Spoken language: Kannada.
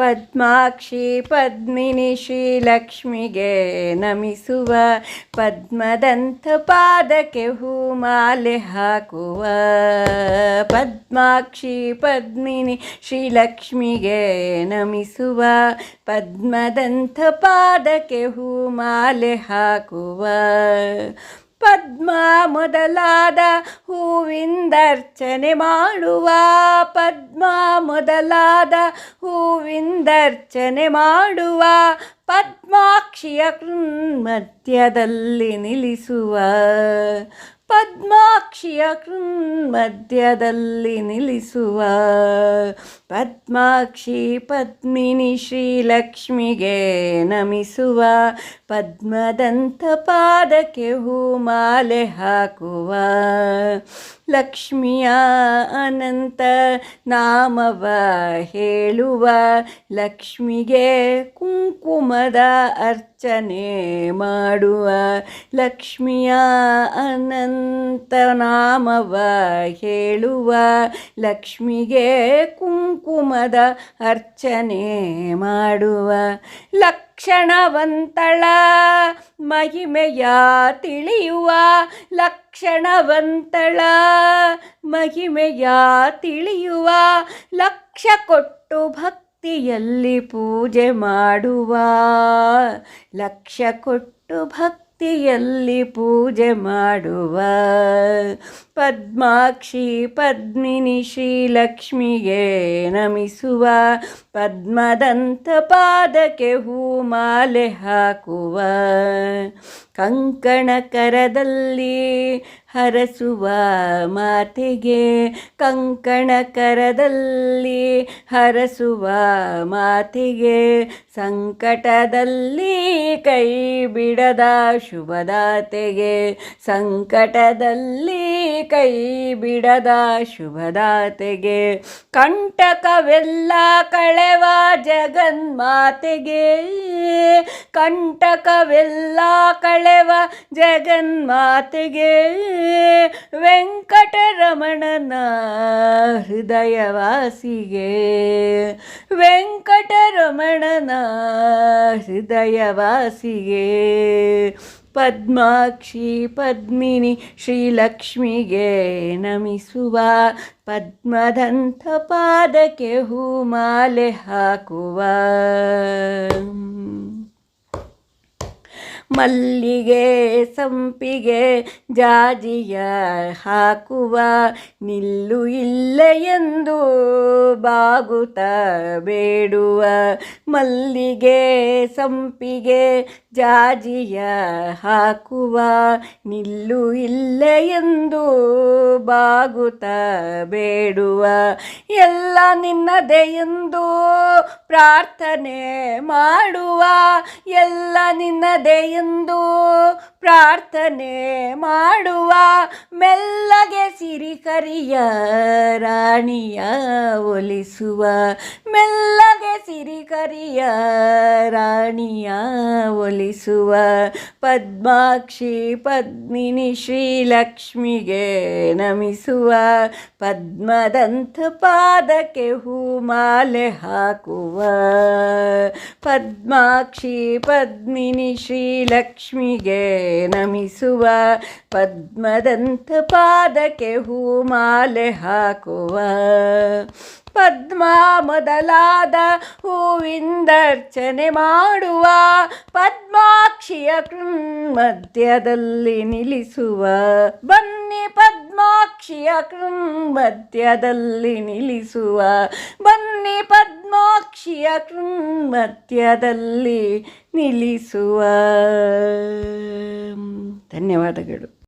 ಪದ್ಮಾಕ್ಷಿ ಪದ್ಮಿನಿ ಶ್ರೀಲಕ್ಷ್ಮಿಗೆ ನಮಿಸುವ ಪದ್ಮದಂಥ ಪಾದಕ್ಕೆ ಹೂಮಾಲೆ ಹಾಕುವ. ಪದ್ಮಾಕ್ಷಿ ಪದ್ಮಿನಿ ಶ್ರೀಲಕ್ಷ್ಮಿಗೆ ನಮಿಸುವ ಪದ್ಮದಂಥ ಪಾದಕ್ಕೆ ಹೂಮಾಲೆ ಹಾಕುವ. ಪದ್ಮ ಮೊದಲಾದ ಹೂವಿಂದರ್ಚನೆ ಮಾಡುವ. ಪದ್ಮ ಮೊದಲಾದ ಹೂವಿಂದರ್ಚನೆ ಮಾಡುವ. ಪದ್ಮಾಕ್ಷಿಯ ಮಧ್ಯದಲ್ಲಿ ನಿಲ್ಲಿಸುವ. ಪದ್ಮಾಕ್ಷಿಯ ಮಧ್ಯದಲ್ಲಿ ನಿಲ್ಲಿಸುವ. ಪದ್ಮಾಕ್ಷಿ ಪದ್ಮಿನಿ ಶ್ರೀಲಕ್ಷ್ಮಿಗೆ ನಮಿಸುವ. ಪದ್ಮದಂಥ ಪಾದಕ್ಕೆ ಹೂಮಾಲೆ ಹಾಕುವ. ಲಕ್ಷ್ಮಿಯ ಅನಂತ ನಾಮವ ಹೇಳುವ. ಲಕ್ಷ್ಮಿಗೆ ಕುಂಕುಮದ ಅರ್ಚನೆ ಮಾಡುವ ಲಕ್ಷ್ಮಿಯ ಅನಂತ ನಾಮವ ಹೇಳುವ ಲಕ್ಷ್ಮಿಗೆ ಕುಂಕುಮದ ಅರ್ಚನೆ ಮಾಡುವ ಲಕ್ಷಣವಂತಳ ಮಹಿಮೆಯ ತಿಳಿಯುವ ಲಕ್ಷಣವಂತಳ ಮಹಿಮೆಯ ತಿಳಿಯುವ ಲಕ್ಷ ಕೊಟ್ಟು ಭಕ್ತಿಯಲ್ಲಿ ಪೂಜೆ ಮಾಡುವ ಲಕ್ಷ ಕೊಟ್ಟು ಭಕ್ತಿಯಲ್ಲಿ ಪೂಜೆ ಮಾಡುವ ಪದ್ಮಾಕ್ಷಿ, ಪದ್ಮಿನಿ ಶ್ರೀಲಕ್ಷ್ಮಿಗೆ ನಮಿಸುವ ಪದ್ಮದಂತ ಪಾದಕ್ಕೆ ಹೂಮಾಲೆ ಹಾಕುವ ಕಂಕಣ ಕರದಲ್ಲಿ ಹರಸುವ ಮಾತೆಗೆ ಕಂಕಣ ಕರದಲ್ಲಿ ಹರಸುವ ಮಾತೆಗೆ ಸಂಕಟದಲ್ಲಿ ಕೈ ಬಿಡದ ಶುಭದಾತೆಗೆ, ಸಂಕಟದಲ್ಲಿ ಕೈ ಬಿಡದ ಶುಭದಾತೆಗೆ, ಕಂಟಕವೆಲ್ಲ ಕಳೆವ ಜಗನ್ಮಾತೆಗೆ, ಕಂಟಕವೆಲ್ಲ ಕಳೆವ ಜಗನ್ಮಾತೆಗೆ, ವೆಂಕಟರಮಣನ ಹೃದಯವಾಸಿಗೆ, ವೆಂಕಟರಮಣನ ಹೃದಯವಾಸಿಗೆ ಪದ್ಮಾಕ್ಷಿ ಪದ್ಮಿನಿ ಶ್ರೀಲಕ್ಷ್ಮಿಗೆ ನಮಿಸುವ ಪದ್ಮದಂಥ ಪಾದಕ್ಕೆ ಹೂಮಾಲೆ ಹಾಕುವ ಮಲ್ಲಿಗೆ ಸಂಪಿಗೆ ಜಾಜಿಯ ಹಾಕುವ ನಿಲ್ಲು ಇಲ್ಲ ಎಂದು ಬಾಗುತ ಬೇಡುವ ಮಲ್ಲಿಗೆ ಸಂಪಿಗೆ ಜಾಜಿಯ ಹಾಕುವ ನಿಲ್ಲು ಇಲ್ಲ ಎಂದು ಬಾಗುತ ಬೇಡುವ ಎಲ್ಲ ನಿನ್ನದೇ ಎಂದು ಪ್ರಾರ್ಥನೆ ಮಾಡುವ ಎಲ್ಲ ನಿನ್ನದೇ ಎಂದು ಪ್ರಾರ್ಥನೆ ಮಾಡುವ ಮೆಲ್ಲಗೆ ಸಿರಿಕರಿಯ ರಾಣಿಯ ಒಲಿಸುವ ಮೆಲ್ಲಗೆ ಸಿರಿಕರಿಯ ರಾಣಿಯ ಒಲಿಸುವ ಪದ್ಮಾಕ್ಷಿ ಪದ್ಮಿನಿ ಶ್ರೀಲಕ್ಷ್ಮಿಗೆ ನಮಿಸುವ ಪದ್ಮದಂಥ ಪಾದಕ್ಕೆ ಹೂಮಾಲೆ ಹಾಕುವ ಪದ್ಮಾಕ್ಷಿ ಪದ್ಮಿನಿ ಶ್ರೀಲಕ್ಷ್ಮಿಗೆ ನಮಿಸುವ ಪದ್ಮದಂಥ ಪಾದಕ್ಕೆ ಹೂಮಾಲೆ ಹಾಕುವ ಪದ್ಮ ಮೊದಲಾದ ಹೂವಿಂದರ್ಚನೆ ಮಾಡುವ ಪದ್ಮಾಕ್ಷಿಯ ಮಧ್ಯದಲ್ಲಿ ನಿಲ್ಲಿಸುವ. ಬನ್ನಿ ಪದ್ಮಾಕ್ಷಿಯ ಮಧ್ಯದಲ್ಲಿ ನಿಲ್ಲಿಸುವ. ಬನ್ನಿ ಪದ್ಮಾಕ್ಷಿಯ ಮಧ್ಯದಲ್ಲಿ ನಿಲ್ಲಿಸುವ. ಧನ್ಯವಾದಗಳು.